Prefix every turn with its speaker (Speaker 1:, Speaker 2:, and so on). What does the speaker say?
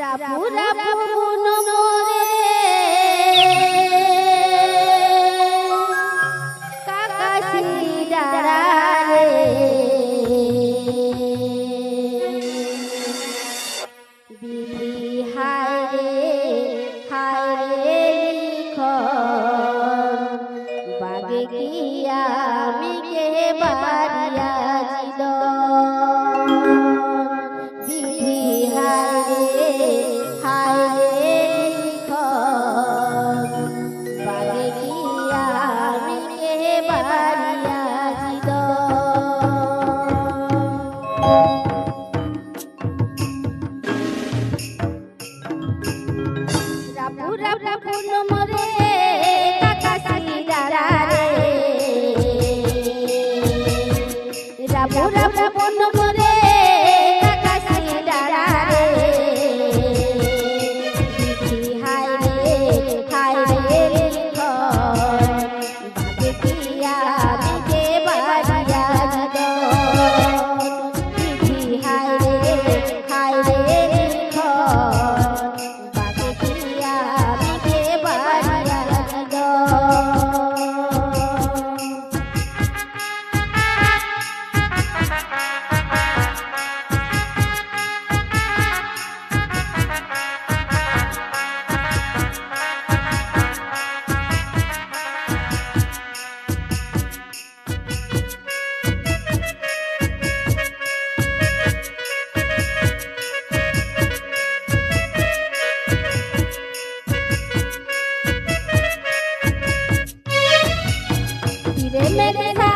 Speaker 1: রাবু রাবু বাগে গিয়া আমি কে বাড়িয়া ছিল বিধি হায় রে হায় রে বাগে গিয়া আমি কে বাড়িয়া ছিল রাবু রাবু পুন মরে মেঘনা